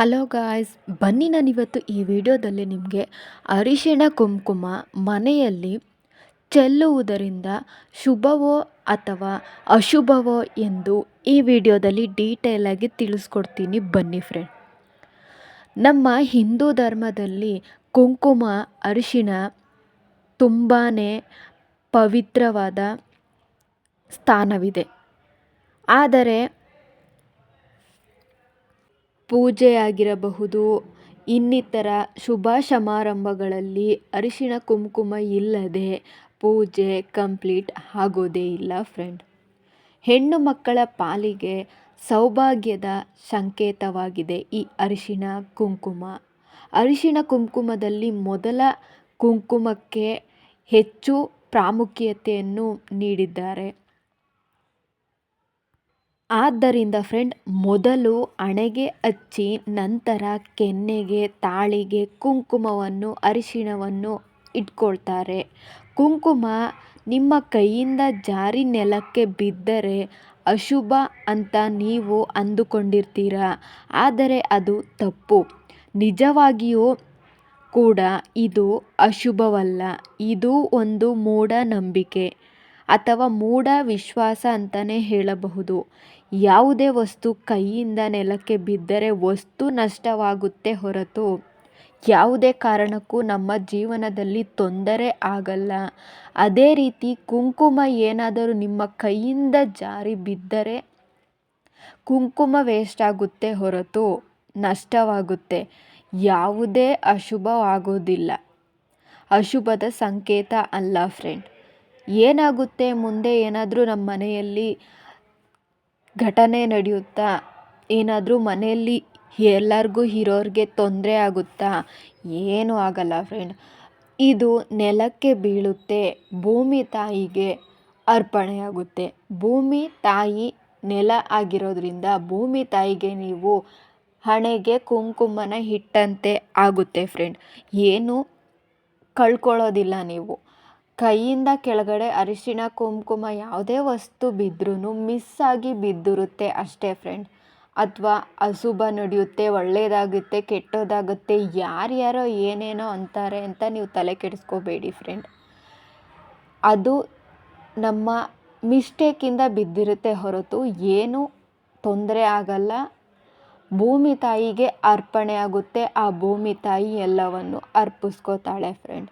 Hello guys, ಬನ್ನಿ ನಾನಿವತ್ತು ಈ ವಿಡಿಯೋದಲ್ಲಿ ನಿಮಗೆ ಅರಿಶಿಣ ಕುಂಕುಮ ಮನೆಯಲ್ಲಿ ಚೆಲ್ಲುವುದರಿಂದ ಶುಭವೋ ಅಥವಾ ಅಶುಭವೋ ಎಂದು ಈ ವಿಡಿಯೋದಲ್ಲಿ ಡೀಟೇಲಾಗಿ ತಿಳಿಸ್ಕೊಡ್ತೀನಿ. ಬನ್ನಿ ಫ್ರೆಂಡ್ ನಮ್ಮ ಹಿಂದೂ ಧರ್ಮದಲ್ಲಿ ಕುಂಕುಮ, ಅರಿಶಿಣ ತುಂಬಾ ಪವಿತ್ರವಾದ ಸ್ಥಾನವಿದೆ. ಆದರೆ ಪೂಜೆಯಾಗಿರಬಹುದು. ಇನ್ನಿತರ ಶುಭ ಸಮಾರಂಭಗಳಲ್ಲಿ ಅರಿಶಿಣ ಕುಂಕುಮ ಇಲ್ಲದೆ ಪೂಜೆ ಕಂಪ್ಲೀಟ್ ಆಗೋದೇ ಇಲ್ಲ ಫ್ರೆಂಡ್. ಹೆಣ್ಣು ಮಕ್ಕಳ ಪಾಲಿಗೆ ಸೌಭಾಗ್ಯದ ಸಂಕೇತವಾಗಿದೆ ಈ ಅರಿಶಿಣ ಕುಂಕುಮ. ಅರಿಶಿಣ ಕುಂಕುಮದಲ್ಲಿ ಮೊದಲ ಕುಂಕುಮಕ್ಕೆ ಹೆಚ್ಚು ಪ್ರಾಮುಖ್ಯತೆಯನ್ನು ನೀಡಿದ್ದಾರೆ. ಆದ್ದರಿಂದ ಫ್ರೆಂಡ್, ಮೊದಲು ಹಣೆಗೆ ಹಚ್ಚಿ, ನಂತರ ಕೆನ್ನೆಗೆ, ತಾಳಿಗೆ ಕುಂಕುಮವನ್ನು, ಅರಿಶಿಣವನ್ನು ಇಟ್ಕೊಳ್ತಾರೆ. ಕುಂಕುಮ ನಿಮ್ಮ ಕೈಯಿಂದ ಜಾರಿ ನೆಲಕ್ಕೆ ಬಿದ್ದರೆ ಅಶುಭ ಅಂತ ನೀವು ಅಂದುಕೊಂಡಿರ್ತೀರ? ಆದರೆ ಅದು ತಪ್ಪು. ನಿಜವಾಗಿಯೂ ಕೂಡ ಇದು ಅಶುಭವಲ್ಲ. ಇದು ಒಂದು ಮೂಢನಂಬಿಕೆ. ಅಥವಾ ಮೂಢ ವಿಶ್ವಾಸ ಅಂತಲೇ ಹೇಳಬಹುದು. ಯಾವುದೇ ವಸ್ತು ಕೈಯಿಂದ ನೆಲಕ್ಕೆ ಬಿದ್ದರೆ ವಸ್ತು ನಷ್ಟವಾಗುತ್ತೆ ಹೊರತು ಯಾವುದೇ ಕಾರಣಕ್ಕೂ ನಮ್ಮ ಜೀವನದಲ್ಲಿ ತೊಂದರೆ ಆಗಲ್ಲ. ಅದೇ ರೀತಿ ಕುಂಕುಮ ಏನಾದರೂ ನಿಮ್ಮ ಕೈಯಿಂದ ಜಾರಿ ಬಿದ್ದರೆ ಕುಂಕುಮ ವೇಸ್ಟ್ ಆಗುತ್ತೆ ಹೊರತು ನಷ್ಟವಾಗುತ್ತೆ. ಯಾವುದೇ ಅಶುಭವಾಗೋದಿಲ್ಲ. ಅಶುಭದ ಸಂಕೇತ ಅಲ್ಲ ಫ್ರೆಂಡ್ ಏನಾಗುತ್ತೆ? ಮುಂದೆ ಏನಾದರೂ ನಮ್ಮ ಮನೆಯಲ್ಲಿ ಘಟನೆ ನಡೆಯುತ್ತಾ? ಏನಾದರೂ ಮನೆಯಲ್ಲಿ ಎಲ್ಲರಿಗೂ ಇರೋರಿಗೆ ತೊಂದರೆ ಆಗುತ್ತಾ? ಏನೂ ಆಗಲ್ಲ ಫ್ರೆಂಡ್ ಇದು ನೆಲಕ್ಕೆ ಬೀಳುತ್ತೆ. ಭೂಮಿ ತಾಯಿಗೆ ಅರ್ಪಣೆಯಾಗುತ್ತೆ. ಭೂಮಿ ತಾಯಿ ನೆಲ ಆಗಿರೋದ್ರಿಂದ ಭೂಮಿ ತಾಯಿಗೆ ನೀವು ಹಣೆಗೆ ಕುಂಕುಮನ ಹಿಟ್ಟಂತೆ ಆಗುತ್ತೆ ಫ್ರೆಂಡ್ ಏನು ಕಳ್ಕೊಳ್ಳೋದಿಲ್ಲ ನೀವು. ಕೈಯಿಂದ ಕೆಳಗಡೆ ಅರಿಶಿಣ ಕುಂಕುಮ ಯಾವುದೇ ವಸ್ತು ಬಿದ್ರೂ ಮಿಸ್ ಆಗಿ ಬಿದ್ದಿರುತ್ತೆ ಅಷ್ಟೇ ಫ್ರೆಂಡ್ ಅಥವಾ ಅಶುಭ ನಡೆಯುತ್ತೆ ಒಳ್ಳೆಯದಾಗುತ್ತೆ ಕೆಟ್ಟೋದಾಗುತ್ತೆ, ಯಾರ್ಯಾರೋ ಏನೇನೋ ಅಂತಾರೆ ಅಂತ ನೀವು ತಲೆ ಕೆಡಿಸ್ಕೋಬೇಡಿ ಫ್ರೆಂಡ್ ಅದು ನಮ್ಮ ಮಿಸ್ಟೇಕಿಂದ ಬಿದ್ದಿರುತ್ತೆ ಹೊರತು ಏನೂ ತೊಂದರೆ ಆಗಲ್ಲ. ಭೂಮಿ ತಾಯಿಗೆ ಅರ್ಪಣೆ ಆಗುತ್ತೆ, ಆ ಭೂಮಿ ತಾಯಿ ಎಲ್ಲವನ್ನು ಅರ್ಪಿಸ್ಕೋತಾಳೆ ಫ್ರೆಂಡ್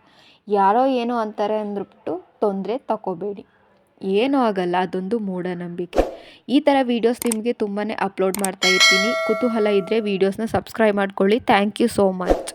ಯಾರೋ ಏನೋ ಅಂತಾರೆ ಅಂದ್ಬಿಟ್ಟು ತೊಂದರೆ ತಗೋಬೇಡಿ ಏನೂ ಆಗಲ್ಲ, ಅದೊಂದು ಮೂಢನಂಬಿಕೆ. ಈ ಥರ ವೀಡಿಯೋಸ್ ನಿಮಗೆ ತುಂಬಾ ಅಪ್ಲೋಡ್ ಮಾಡ್ತಾ ಇರ್ತೀನಿ. ಕುತೂಹಲ ಇದ್ದರೆ ವೀಡಿಯೋಸ್ನ ಸಬ್ಸ್ಕ್ರೈಬ್ ಮಾಡ್ಕೊಳ್ಳಿ. Thank you so much.